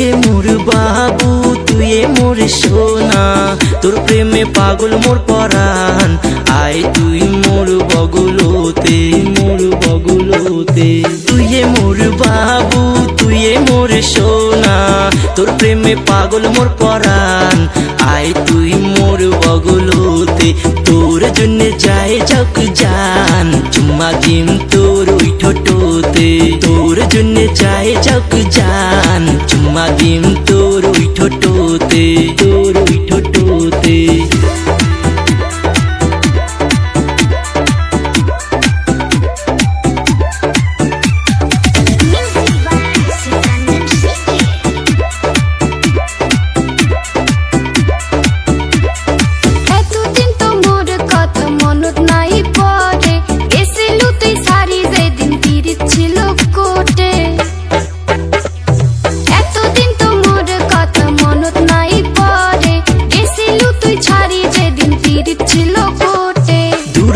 তুইয়ে মোর বাবু তুইয়ে মোর সোনা। তোর প্রেমে পাগল মোর পরাণ। আয় তুই মোর বগুলোতে মোর বগুলোতে। তুইয়ে মোর বাবু তুইয়ে মোর সোনা। তোর প্রেমে পাগল মোর পরাণ। আয় তুই মোর বগুলোতে, তোর জন্য যায় যাক জান। চুম্মা দিম তোর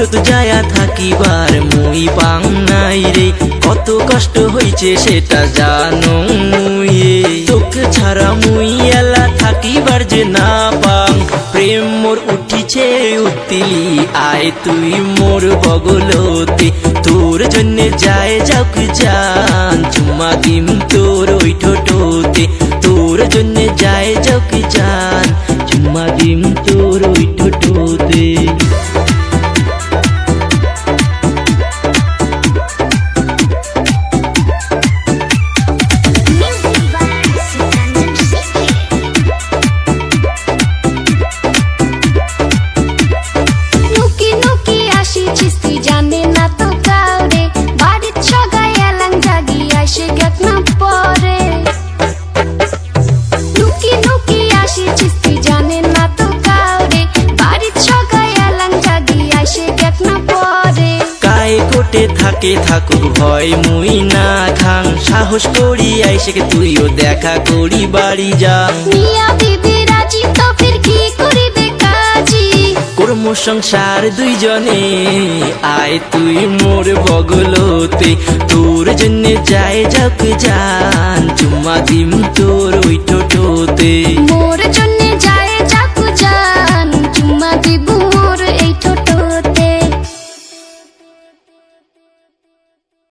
দূরত যায়া থাকিবার মুই পাং নাই রে। কত কষ্ট হইছে সেটা জানো মুইয়ে তোকে ছাড়া মুই এলা থাকিবার যে না পাং প্রেম মোর উঠিছে উত্তিলি, আয় তুই মোর বগলতে। তোর জন্য যায় যাক জান চুম্মা দিম তোর ওই ঠোঁটোতে। তোর জন্য যায় যাক কায় থাকে থাকুক ভয় মুই না খাং সাহস করি আইসে তুইও দেখা করি বাড়ি যা। মিয়া বিবি রাজি তো ফির কি করিবে কাজী? কর্ম সংসার দুইজনে আয় তুই মোর বগলতে। তোর জন্য যায় যাক জান চুম্মা দিম তো